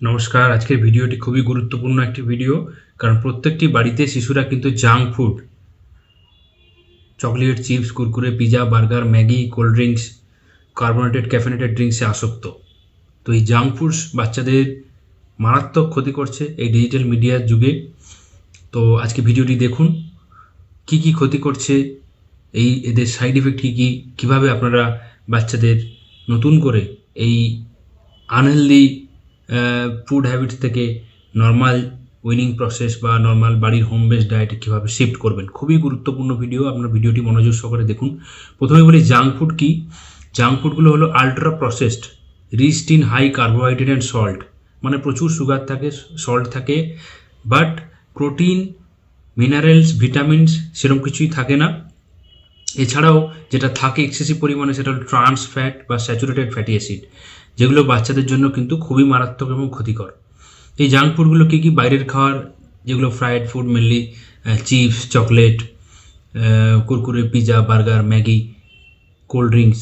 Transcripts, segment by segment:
নমস্কার। আজকের ভিডিওটি খুবই গুরুত্বপূর্ণ একটি ভিডিও, কারণ প্রত্যেকটি বাড়িতে শিশুরা কিন্তু junk food, chocolate, chips, Kurkure, pizza, burger, Maggi, cold drinks, carbonated caffeinated ড্রিঙ্কসে আসক্ত। তো এই জাঙ্ক ফুডস বাচ্চাদের মারাত্মক ক্ষতি করছে এই ডিজিটাল মিডিয়ার যুগে। তো আজকে ভিডিওটি দেখুন, কি কি ক্ষতি করছে, এই এদের সাইড এফেক্ট কী কী, কীভাবে আপনারা বাচ্চাদের নতুন করে এই আনহেলদি ফুড হ্যাবিটস থেকে নর্মাল উইনিং প্রসেস বা নর্মাল বাড়ির হোম বেস ডায়েটে কীভাবে শিফট করবেন? খুবই গুরুত্বপূর্ণ ভিডিও আপনার ভিডিওটি মনোযোগ সহকারে দেখুন। প্রথমে বলি জাঙ্ক ফুড কী? জাঙ্ক ফুডগুলো হলো ultra processed rich in high carbohydrate and salt মানে প্রচুর সুগার থাকে সল্ট থাকে বাট প্রোটিন মিনারেলস ভিটামিনস সেরকম কিছুই থাকে না। এছাড়াও যেটা থাকে এক্সেসিভ পরিমাণে সেটা হলো ট্রান্স ফ্যাট বা স্যাচুরেটেড ফ্যাটি অ্যাসিড যেগুলো বাচ্চাদের জন্য কিন্তু খুবই মারাত্মক এবং ক্ষতিকর। এই জাঙ্ক ফুডগুলো কী কী? বাইরের খাওয়ার যেগুলো fried food mainly chips chocolate Kurkure pizza burger Maggi cold drinks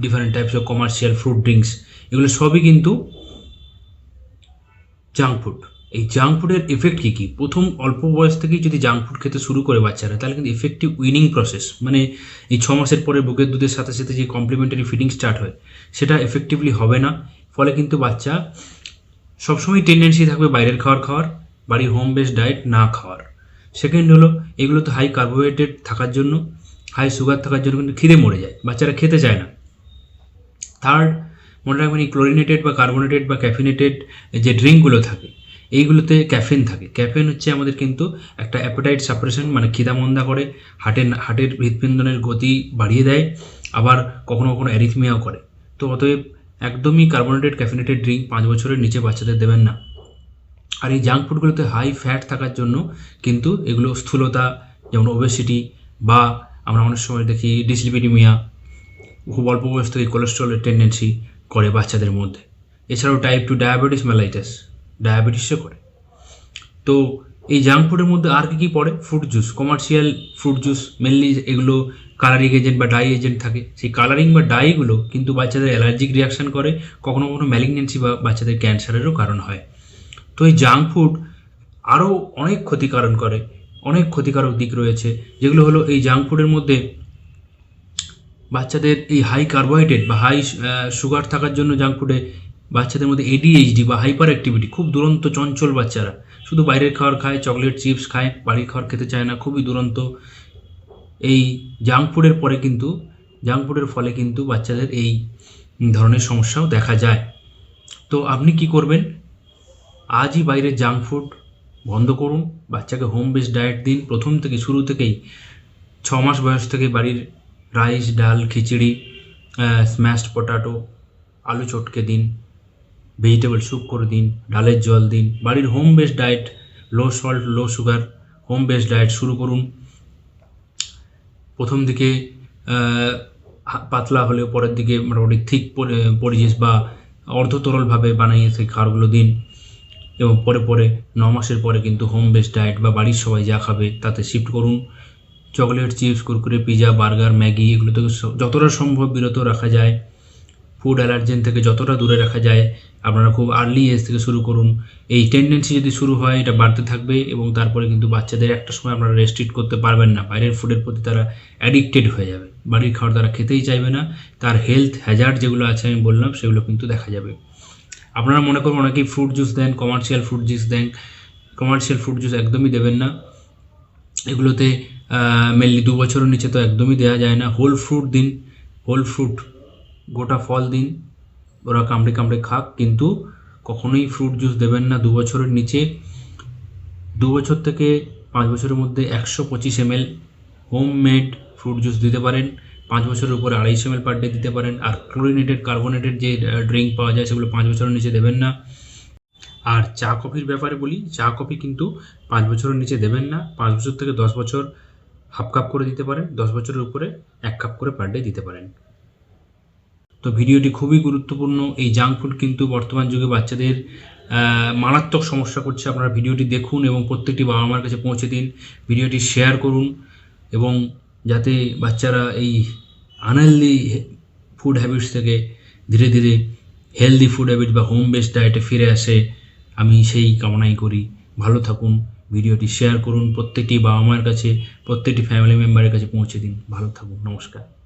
different types of commercial fruit drinks এগুলো সবই কিন্তু জাঙ্ক ফুড এই জাঙ্ক ফুডের এফেক্ট কী কী? প্রথম অল্প বয়স থেকেই যদি জাঙ্ক ফুড খেতে শুরু করে বাচ্চারা, তাহলে কিন্তু এফেক্টিভ উইনিং প্রসেস মানে এই ছ মাসের পরে বুকের দুধের সাথে সাথে যে কমপ্লিমেন্টারি ফিডিং স্টার্ট হয়, সেটা এফেক্টিভলি হবে না। ফলে কিন্তু বাচ্চা সবসময় টেন্ডেন্সি থাকবে বাইরের খাওয়ার খাওয়ার বাড়ির হোম বেস ডায়েট না খাওয়ার। সেকেন্ড হলো, এগুলো তো হাই কার্বোহাইড্রেট থাকার জন্য হাই সুগার থাকার জন্য কিন্তু খিদে মরে যায়, বাচ্চারা খেতে চায় না। থার্ড মনে রাখবেন এই ক্লোরিনেটেড বা কার্বোনেটেড বা ক্যাফিনেটেড যে ড্রিঙ্কগুলো থাকে এইগুলোতে ক্যাফেন থাকে। ক্যাফেন হচ্ছে আমাদের কিন্তু একটা অ্যাপোটাইট সাপ্রেশন মানে খিদামন্দা করে, হার্টের হার্টের হৃদপিন্দনের গতি বাড়িয়ে দেয়, আবার কখনো কখনো অ্যারিথমিয়াও করে। তো অতএব একদমই কার্বোনেটেড ক্যাফিনেটেড ড্রিঙ্ক পাঁচ বছরের নিচে বাচ্চাদের দেবেন না। আর এই জাঙ্ক ফুডগুলোতে হাই ফ্যাট থাকার জন্য কিন্তু এগুলো স্থূলতা, যেমন ওবেসিটি বা আমরা অনেক সময় দেখি ডিসলিপিডিমিয়া খুব অল্প বয়স থেকে কোলেস্ট্রলের টেন্ডেন্সি করে বাচ্চাদের মধ্যে। এছাড়াও টাইপ টু ডায়াবেটিস মেলাইটাস ডায়াবেটিসও করে। তো এই জাঙ্ক ফুডের মধ্যে আর কী কী পড়ে? Fruit juice commercial fruit juice mainly এগুলো কালারিং এজেন্ট বা ডাই এজেন্ট থাকে। সেই কালারিং বা ডাইগুলো কিন্তু বাচ্চাদের অ্যালার্জিক রিয়াকশান করে, কখনো কখনো ম্যালিগনেন্সি বা বাচ্চাদের ক্যান্সারেরও কারণ হয়। তো এই জাঙ্ক ফুড আরও অনেক ক্ষতিকারণ করে, অনেক ক্ষতিকারক দিক রয়েছে, যেগুলো হলো এই জাঙ্ক ফুডের মধ্যে বাচ্চাদের এই হাই কার্বোহাইড্রেট বা হাই সুগার থাকার জন্য জাঙ্ক ফুডে বাচ্চাদের মধ্যে এডিএইচডি বা হাইপার অ্যাক্টিভিটি খুব দুরন্ত, চঞ্চল বাচ্চারা। শুধু বাইরের খাবার খায় চকলেট চিপস খায়, বাড়ির খাবার খেতে চায় না, খুবই দুরন্ত। এই জাঙ্ক ফুডের পরে কিন্তু জাঙ্ক ফুডের ফলে কিন্তু বাচ্চাদের এই ধরনের সমস্যাও দেখা যায়। তো আপনি কি করবেন? আজই বাইরের জাঙ্ক ফুড বন্ধ করুন। বাচ্চাকে হোম বেসড ডায়েট দিন। প্রথম থেকে শুরু থেকেই ছ মাস বয়স থেকে বাড়ির রাইস ডাল, খিচুড়ি স্ম্যাশড পটাটো আলু চটকে দিন। ভেজিটেবল স্যুপ করে দিন ডালের জল দিন বাড়ির home base diet low salt low sugar home based diet শুরু করুন প্রথম দিকে পাতলা হলেও পরের দিকে মোটামুটি থিক পরিবেশ বা অর্ধতরলভাবে বানিয়ে সেই খাবারগুলো দিন। এবং পরে পরে ন মাসের পরে কিন্তু হোম বেস ডায়েট বা বাড়ির সবাই যা খাবে তাতে শিফট করুন। Chocolate chips Kurkure pizza burger Maggi, এগুলো থেকে যতটা সম্ভব বিরত রাখা যায়। ফুড অ্যালার্জেন থেকে যতটা দূরে রাখা যায়, আপনারা খুব আর্লি এজ থেকে শুরু করুন। এই টেন্ডেন্সি যদি শুরু হয়, এটা বাড়তে থাকবে এবং তারপরে কিন্তু বাচ্চাদের একটা সময় আপনারা রেস্ট্রিক্ট করতে পারবেন না। বাইরের ফুডের প্রতি তারা অ্যাডিক্টেড হয়ে যাবে। বাড়ির খাবার তারা খেতেই চাইবে না। তার হেলথ হ্যাজার্ড যেগুলো আছে আমি বললাম, সেগুলো কিন্তু দেখা যাবে। আপনারা মনে করুন অনেকেই ফ্রুট জুস দেন কমার্শিয়াল ফ্রুট জুস দেন। কমার্শিয়াল ফ্রুট জুস একদমই দেবেন না। এগুলোতে মেনলি দু বছরের নিচে তো একদমই দেওয়া যায় না। হোল ফ্রুট দিন হোল ফ্রুট গোটা ফল দিন, ওরা কামড়ে কামড়ে খাক, কিন্তু কখনোই ফ্রুট জুস দেবেন না। দু বছরের নিচে, দু বছর থেকে পাঁচ বছরের মধ্যে একশো পঁচিশ ML home made fruit juice দিতে পারেন। পাঁচ বছরের উপরে আড়াইশো এমএল পার ডে দিতে পারেন। আর ক্লোরিনেটেড কার্বোনেটেড যে ড্রিঙ্ক পাওয়া যায়, সেগুলো পাঁচ বছরের নিচে দেবেন না। আর চা কফির ব্যাপারে বলি, চা কফি কিন্তু পাঁচ বছরের নিচে দেবেন না। পাঁচ বছর থেকে দশ বছর হাফ কাপ করে দিতে পারেন। দশ বছরের উপরে এক কাপ করে পার ডে দিতে পারেন। তো ভিডিওটি খুবই গুরুত্বপূর্ণ। এই জাঙ্ক ফুড কিন্তু বর্তমান যুগে বাচ্চাদের মারাত্মক সমস্যা করছে। আপনারা ভিডিওটি দেখুন এবং প্রত্যেকটি বাবা মার কাছে পৌঁছে দিন। ভিডিওটি শেয়ার করুন এবং যাতে বাচ্চারা এই আনহেলদি ফুড হ্যাবিটস থেকে ধীরে ধীরে হেলদি ফুড হ্যাবিট বা হোম বেসড ডায়েটে ফিরে আসে। আমি সেই কামনাই করি। ভালো থাকুন, ভিডিওটি শেয়ার করুন, প্রত্যেকটি বাবা মায়ের কাছে, প্রত্যেকটি ফ্যামিলি মেম্বারের কাছে পৌঁছে দিন। ভালো থাকুন, নমস্কার।